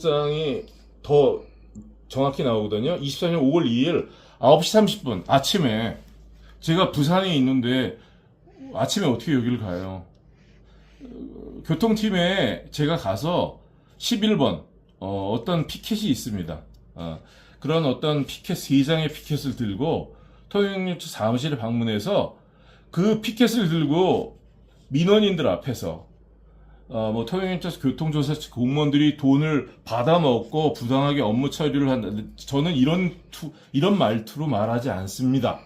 장이 더 정확히 나오거든요. 24년 5월 2일 9시 30분 아침에 제가 부산에 있는데 아침에 어떻게 여기를 가요? 어, 교통팀에 제가 가서 11번 어, 떤 피켓이 있습니다. 어, 그런 어떤 피켓 3장의 피켓을 들고 통영유치 사무실에 방문해서 그 피켓을 들고 민원인들 앞에서 어, 뭐 통영유치 교통조사 공무원들이 돈을 받아먹고 부당하게 업무 처리를 한다. 저는 이런 투, 이런 말투로 말하지 않습니다.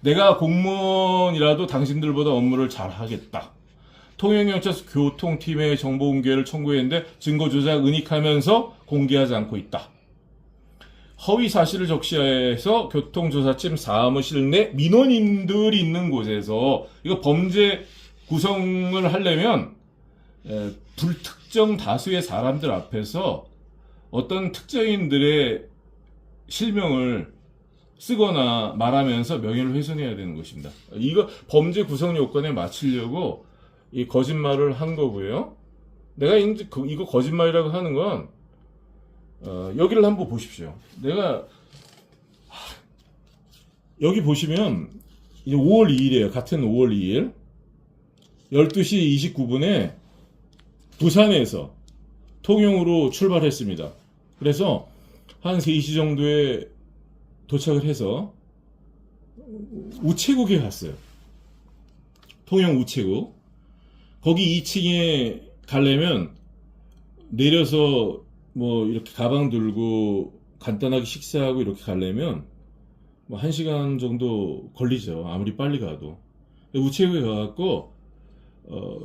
내가 공무원이라도 당신들보다 업무를 잘 하겠다. 통영경찰서 교통팀의 정보 공개를 청구했는데 증거 조작 은닉하면서 공개하지 않고 있다. 허위 사실을 적시해서 교통조사팀 사무실 내 민원인들이 있는 곳에서 이거 범죄 구성을 하려면 에, 불특정 다수의 사람들 앞에서 어떤 특정인들의 실명을 쓰거나 말하면서 명예를 훼손해야 되는 것입니다. 이거 범죄 구성 요건에 맞추려고 이 거짓말을 한 거고요. 내가 그- 이거 거짓말이라고 하는 건 어, 여기를 한번 보십시오. 내가 하, 여기 보시면 이제 5월 2일이에요. 같은 5월 2일 12시 29분에 부산에서 통영으로 출발했습니다. 그래서 한 3시 정도에 도착을 해서 우체국에 갔어요. 통영 우체국. 거기 2층에 가려면 내려서 뭐 이렇게 가방 들고 간단하게 식사하고 이렇게 가려면 뭐 1시간 정도 걸리죠. 아무리 빨리 가도. 우체국에 가갖고 어,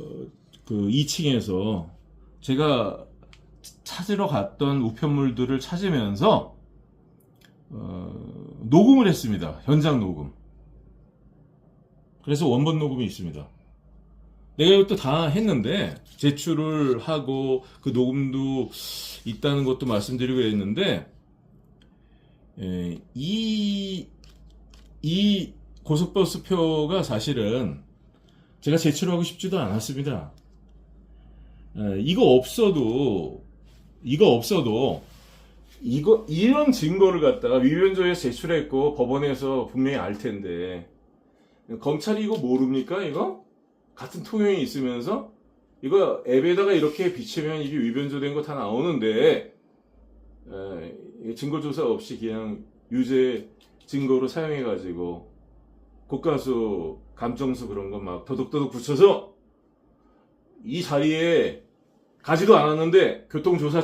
그 2층에서 제가 찾으러 갔던 우편물들을 찾으면서 어, 녹음을 했습니다. 현장 녹음. 그래서 원본 녹음이 있습니다. 내가 이것도 다 했는데 제출을 하고 그 녹음도 있다는 것도 말씀드리고 했는데 에, 이, 이 고속버스 표가 사실은 제가 제출하고 싶지도 않았습니다. 에, 이거 없어도 이거 없어도 이거 이런 증거를 갖다가 위변조에 제출했고 법원에서 분명히 알 텐데 검찰이 이거 모릅니까 이거? 같은 통영에 있으면서? 이거 앱에다가 이렇게 비치면 이게 위변조된 거 다 나오는데 에, 증거조사 없이 그냥 유죄 증거로 사용해가지고 국가수 감정수 그런 거막 도둑도둑 붙여서 이 자리에 가지도 않았는데 교통조사